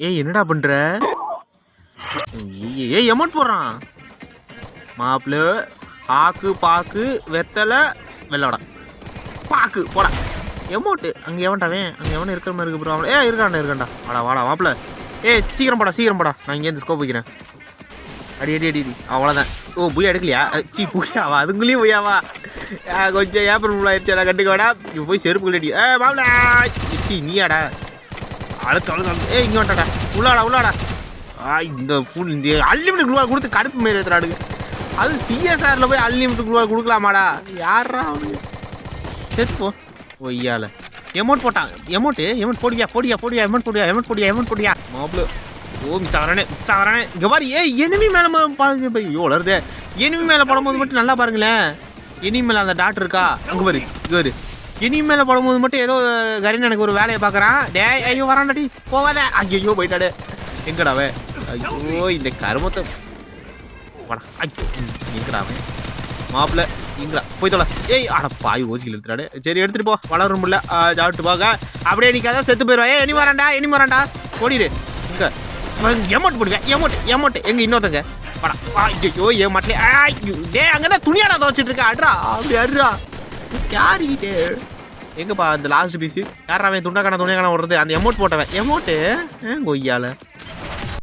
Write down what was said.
ஏய் என்னடா பண்ற? ஏய், ஏய் எமௌண்ட் போடுறான். மாப்பிள்ள ஆக்கு பாக்கு வெத்தலை வெள்ளவடா. பாக்கு போடா. எமௌண்ட்டு அங்கே எவன்டாவே அங்கே எவனும் இருக்கிற மாதிரி இருக்கு ப்ரோ ஏ இருக்காண்டா இருக்காண்டா வாடா வாடா மாப்பிள்ள ஏய் சீக்கிரம் போடா சீக்கிரம் போடா. நான் இங்கேருந்து ஸ்கோப் வைக்கிறேன். அடி அடி அடி அடி அவ்வளோதான் ஓ புயா எடுக்கலையா? அஹ், சீ புயாவா அதுங்களையும் புயாவா கொஞ்சம் ஏப்ரல் ஆயிடுச்சு அதை கண்டுக்க வேடா. போய் செருப்பு அடி ஏ மாப்பிள சீ நீயாடா? அழுத்து அழுத்து ஏய் இங்கே வந்துட்டாடா உள்ளாடா உள்ளாடா. ஆ இந்த ஃபுல் இந்த அன்லிமிட்டட் குழுவா கொடுத்து கடுப்பு மாரி எடுத்துறாடுங்க அது சிஎஸ்ஆரில் போய் அன்லிமிட்டட் குழுவா கொடுக்கலாமாடா? யாரா அவனுக்கு போ. ஒய்யால எமௌண்ட் போட்டான் எமௌண்ட்டு எமௌண்ட் போடியா போடியா போடியா எமௌண்ட் போடியா எமௌண்ட் போடியா எமௌண்ட் போடியா மாப்பிள. ஓ மிஸ் ஆகிறானே மிஸ் ஆகிறானே. இங்கே பாரு ஏ எனிமி மேலே ஐயோ வளருதே. எனிமி மேலே படும்போது மட்டும் நல்லா பாருங்களேன். இனிமேல் அந்த டாக்டர் இருக்கா? அங்கே பாரு இங்கே பாரு. எனிமி மேலே மட்டும் ஏதோ கரீன் எனக்கு ஒரு வேலையை பார்க்குறான். டே ஐயோ வரான்டாடி போகாத. ஐயோ போயிட்டாடு. எங்கடாவே ஐயோ இந்த கருமத்தை. வாடா. ஐயோ எங்கடாவே மாப்பிள்ள எங்கடா? போய் தொலை. ஏய் அட பாய் ஓசிக்கல் எடுத்துறாடு சரி எடுத்துட்டு போ. வளரும் முடியல சாப்பிட்டு போக. அப்படியே நிற்காத செத்து போயிடுவா ஏ இனி வரான்டா இனி வரான்டா. ஓடிடு. எமௌண்ட் போடுவேன் எமௌண்ட் எமௌண்ட் எங்க இன்னொருத்தங்க? வாடா ஐயோ ஏன் மாட்டலே ஐயோ டே அங்கடா துணியாடா துவச்சிட்டு இருக்க? அட்ரா அப்படி அட்ரா யாருக்கிட்டே எங்கப்பா அந்த லாஸ்ட் பீஸ் யாரா அவன் துண்டக்கான துணியாக்கான ஓடுறது? அந்த எமௌண்ட் போட்டவன். எமௌண்ட்டு கொய்யால.